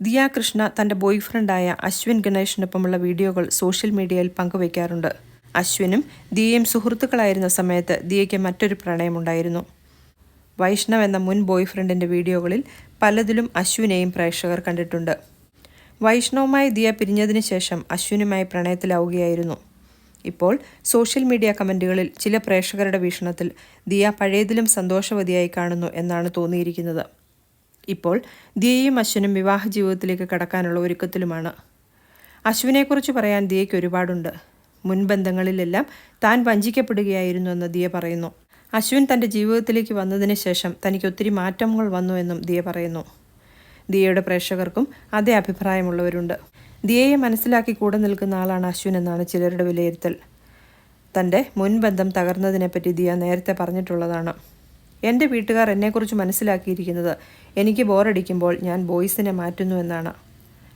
ദിയ കൃഷ്ണ തന്റെ ബോയ്ഫ്രണ്ടായ അശ്വിൻ ഗണേഷിനൊപ്പമുള്ള വീഡിയോകൾ സോഷ്യൽ മീഡിയയിൽ പങ്കുവയ്ക്കാറുണ്ട്. അശ്വിനും ദിയയും സുഹൃത്തുക്കളായിരുന്ന സമയത്ത് ദിയയ്ക്ക് മറ്റൊരു പ്രണയമുണ്ടായിരുന്നു. വൈഷ്ണവ് എന്ന മുൻ ബോയ്ഫ്രണ്ടിന്റെ വീഡിയോകളിൽ പലതിലും അശ്വിനെയും പ്രേക്ഷകർ കണ്ടിട്ടുണ്ട്. വൈഷ്ണവുമായി ദിയ പിരിഞ്ഞതിന് ശേഷം അശ്വിനുമായി പ്രണയത്തിലാവുകയായിരുന്നു. ഇപ്പോൾ സോഷ്യൽ മീഡിയ കമന്റുകളിൽ ചില പ്രേക്ഷകരുടെ വീക്ഷണത്തിൽ ദിയ പഴയതിലും സന്തോഷവതിയായി കാണുന്നു എന്നാണ് തോന്നിയിരിക്കുന്നത്. ഇപ്പോൾ ദിയയും അശ്വനും വിവാഹ ജീവിതത്തിലേക്ക് കടക്കാനുള്ള ഒരുക്കത്തിലുമാണ്. അശ്വിനെക്കുറിച്ച് പറയാൻ ദിയയ്ക്ക് ഒരുപാടുണ്ട്. മുൻബന്ധങ്ങളിലെല്ലാം താൻ വഞ്ചിക്കപ്പെടുകയായിരുന്നു എന്ന് ദിയ പറയുന്നു. അശ്വിൻ തന്റെ ജീവിതത്തിലേക്ക് വന്നതിന് ശേഷം തനിക്ക് ഒത്തിരി മാറ്റങ്ങൾ വന്നു എന്നും ദിയ പറയുന്നു. ദിയയുടെ പ്രേക്ഷകർക്കും അതേ അഭിപ്രായമുള്ളവരുണ്ട്. ദിയയെ മനസ്സിലാക്കി കൂടെ നിൽക്കുന്ന ആളാണ് അശ്വിൻ എന്നാണ് ചിലരുടെ വിലയിരുത്തൽ. തന്റെ മുൻബന്ധം തകർന്നതിനെപ്പറ്റി ദിയ നേരത്തെ പറഞ്ഞിട്ടുള്ളതാണ്. എന്റെ വീട്ടുകാർ എന്നെക്കുറിച്ച് മനസ്സിലാക്കിയിരിക്കുന്നത് എനിക്ക് ബോറടിക്കുമ്പോൾ ഞാൻ ബോയ്സിനെ മാറ്റുന്നു എന്നാണ്.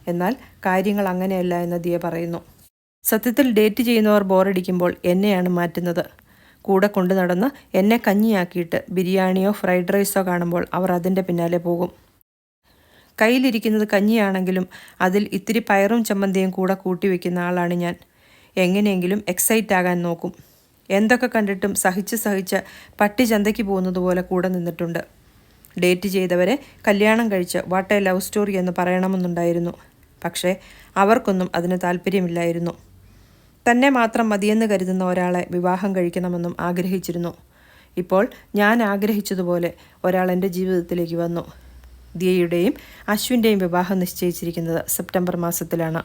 എന്നാൽ കാര്യങ്ങൾ അങ്ങനെയല്ല എന്ന് ദിയ പറയുന്നു. സത്യത്തിൽ ഡേറ്റ് ചെയ്യുന്നവർ ബോറടിക്കുമ്പോൾ എന്നെയാണ് മാറ്റുന്നത്. കൂടെ കൊണ്ടു നടന്ന് എന്നെ കഞ്ഞിയാക്കിയിട്ട് ബിരിയാണിയോ ഫ്രൈഡ് റൈസോ കാണുമ്പോൾ അവർ അതിന്റെ പിന്നാലെ പോകും. കയ്യിലിരിക്കുന്നത് കഞ്ഞിയാണെങ്കിലും അതിൽ ഇത്തിരി പയറും ചമ്മന്തിയും കൂടെ കൂട്ടിവെക്കുന്ന ആളാണ് ഞാൻ. എങ്ങനെയെങ്കിലും എക്സൈറ്റ് ആകാൻ നോക്കും. എന്തൊക്കെ കണ്ടിട്ടും സഹിച്ച് സഹിച്ച് പട്ടി ചന്തയ്ക്ക് പോകുന്നതുപോലെ കൂടെ നിന്നിട്ടുണ്ട്. ഡേറ്റ് ചെയ്തവരെ കല്യാണം കഴിച്ച് വാട്ട് എ ലവ് സ്റ്റോറി എന്ന് പറയണമെന്നുണ്ടായിരുന്നു. പക്ഷേ അവർക്കൊന്നും അതിന് താല്പര്യമില്ലായിരുന്നു. തന്നെ മാത്രം മതിയെന്ന് കരുതുന്ന ഒരാളെ വിവാഹം കഴിക്കണമെന്നും ആഗ്രഹിച്ചിരുന്നു. ഇപ്പോൾ ഞാൻ ആഗ്രഹിച്ചതുപോലെ ഒരാൾ എന്റെ ജീവിതത്തിലേക്ക് വന്നു. ദിയയുടെയും അശ്വിന്റെയും വിവാഹം നിശ്ചയിച്ചിരിക്കുന്നത് സെപ്റ്റംബർ മാസത്തിലാണ്.